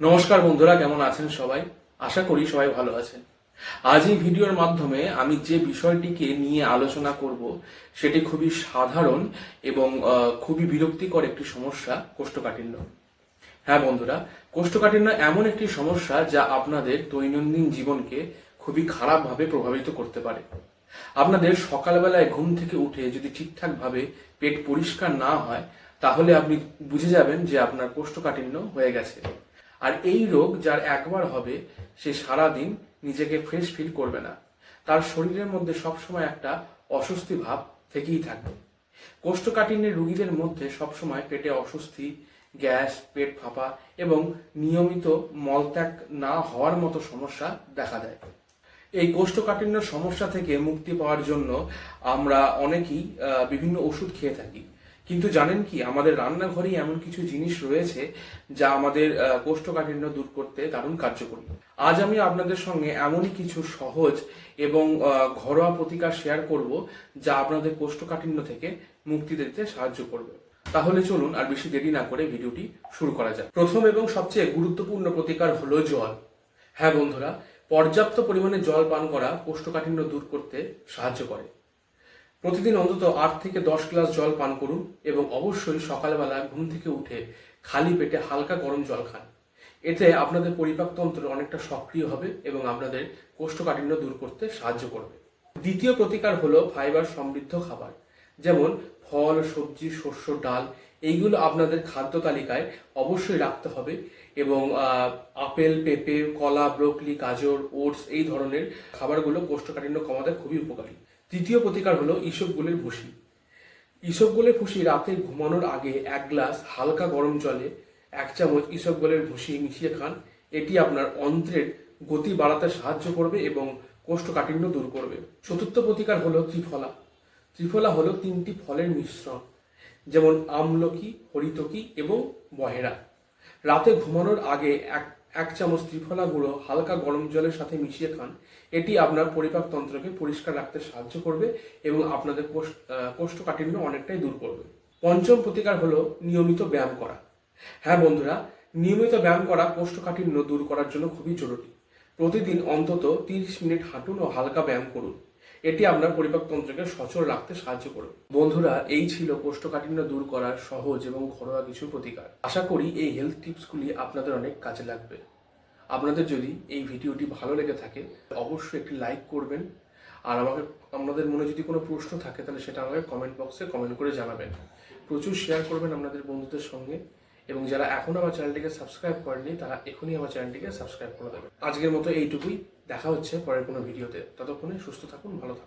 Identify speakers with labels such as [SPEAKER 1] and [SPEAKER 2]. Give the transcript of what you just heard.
[SPEAKER 1] নমস্কার বন্ধুরা, কেমন আছেন সবাই? আশা করি সবাই ভালো আছেন। আজ এই ভিডিওর মাধ্যমে আমি যে বিষয়টিকে নিয়ে আলোচনা করব, সেটি খুবই সাধারণ এবং খুবই বিরক্তিকর একটি সমস্যা, কোষ্ঠকাঠিন্য। হ্যাঁ বন্ধুরা, কোষ্ঠকাঠিন্য এমন একটি সমস্যা যা আপনাদের দৈনন্দিন জীবনকে খুবই খারাপভাবে প্রভাবিত করতে পারে। আপনাদের সকালবেলায় ঘুম থেকে উঠে যদি ঠিকঠাকভাবে পেট পরিষ্কার না হয়, তাহলে আপনি বুঝে যাবেন যে আপনার কোষ্ঠকাঠিন্য হয়ে গেছে। আর এই রোগ যার একবার হবে, সে সারা দিন নিজেকে ফ্রেশ ফিল করবে না। তার শরীরের মধ্যে সবসময় একটা অস্বস্তি ভাব থেকেই থাকবে। কোষ্ঠকাঠিন্যের রোগীদের মধ্যে সবসময় পেটে অস্বস্তি, গ্যাস, পেট ফাঁপা এবং নিয়মিত মলত্যাগ না হওয়ার মতো সমস্যা দেখা দেয়। এই কোষ্ঠকাঠিন্য সমস্যা থেকে মুক্তি পাওয়ার জন্য আমরা অনেকেই বিভিন্ন ওষুধ খেয়ে থাকি। কিন্তু জানেন কি, আমাদের রান্নাঘরেই এমন কিছু জিনিস রয়েছে যা আমাদের কোষ্ঠকাঠিন্য দূর করতে দারুণ কার্যকরী। আজ আমি আপনাদের সঙ্গে এমনই কিছু সহজ এবং ঘরোয়া প্রতিকার শেয়ার করব যা আপনাদের কোষ্ঠকাঠিন্য থেকে মুক্তি দিতে সাহায্য করবে। তাহলে চলুন আর বেশি দেরি না করে ভিডিওটি শুরু করা যাক। প্রথম এবং সবচেয়ে গুরুত্বপূর্ণ প্রতিকার হলো জল। হ্যাঁ বন্ধুরা, পর্যাপ্ত পরিমাণে জল পান করা কোষ্ঠকাঠিন্য দূর করতে সাহায্য করে। প্রতিদিন অন্তত আট থেকে দশ গ্লাস জল পান করুন এবং অবশ্যই সকালবেলা ঘুম থেকে উঠে খালি পেটে হালকা গরম জল খান। এতে আপনাদের পরিপাকতন্ত্র অনেকটা সক্রিয় হবে এবং আপনাদের কোষ্ঠকাঠিন্য দূর করতে সাহায্য করবে। দ্বিতীয় প্রতিকার হলো ফাইবার সমৃদ্ধ খাবার, যেমন ফল, সবজি, শস্য, ডাল, এইগুলো আপনাদের খাদ্য তালিকায় অবশ্যই রাখতে হবে এবং আপেল, পেঁপে, কলা, ব্রোকলি, গাজর, ওটস এই ধরনের খাবারগুলো কোষ্ঠকাঠিন্য কমাতে খুবই উপকারী। তৃতীয় প্রতিকার হলো ইসবগুলের ভুসি। ইসবগুলের ভুসি রাতে ঘুমানোর আগে এক গ্লাস হালকা গরম জলে এক চামচ ইসবগুলের ভুসি মিশিয়ে খান। এটি আপনার অন্ত্রের গতি বাড়াতে সাহায্য করবে এবং কোষ্ঠকাঠিন্য দূর করবে। চতুর্থ প্রতিকার হলো ত্রিফলা। ত্রিফলা হলো তিনটি ফলের মিশ্রণ, যেমন আমলকি, হরিতকি এবং বহেরা। রাতে ঘুমানোর আগে এক এক চামচ ত্রিফলা গুঁড়ো, হালকা গরম জলের সাথে মিশিয়ে খান। এটি আপনার পরিপাকতন্ত্রকে পরিষ্কার রাখতে সাহায্য করবে এবং আপনাদের কোষ্ঠকাঠিন্য অনেকটাই দূর করবে। পঞ্চম প্রতিকার হলো নিয়মিত ব্যায়াম করা। হ্যাঁ বন্ধুরা, নিয়মিত ব্যায়াম করা কোষ্ঠকাঠিন্য দূর করার জন্য খুবই জরুরি। প্রতিদিন অন্তত তিরিশ মিনিট হাঁটুন ও হালকা ব্যায়াম করুন। এটি আপনার পরিপাকতন্ত্রকে সচল রাখতে সাহায্য করবে। বন্ধুরা, এই ছিল কোষ্ঠকাঠিন্য দূর করার সহজ এবং ঘরোয়া কিছু প্রতিকার। আশা করি এই হেলথ টিপসগুলি আপনাদের অনেক কাজে লাগবে। আপনাদের যদি এই ভিডিওটি ভালো লেগে থাকে, অবশ্যই একটি লাইক করবেন। আর আমাকে, আপনাদের মনে যদি কোনো প্রশ্ন থাকে, তাহলে সেটা আমাকে কমেন্ট বক্সে কমেন্ট করে জানাবেন। প্রচুর শেয়ার করবেন আপনাদের বন্ধুদের সঙ্গে। এবং যারা এখন আমার চ্যানেলটিকে সাবস্ক্রাইব করেনি তারা এখনই আমার চ্যানেলটিকে সাবস্ক্রাইব করে দেবেন। আজকের মতো এইটুকুই। দেখা হচ্ছে পরের কোনো ভিডিওতে। ততক্ষণে সুস্থ থাকুন, ভালো থাকুন।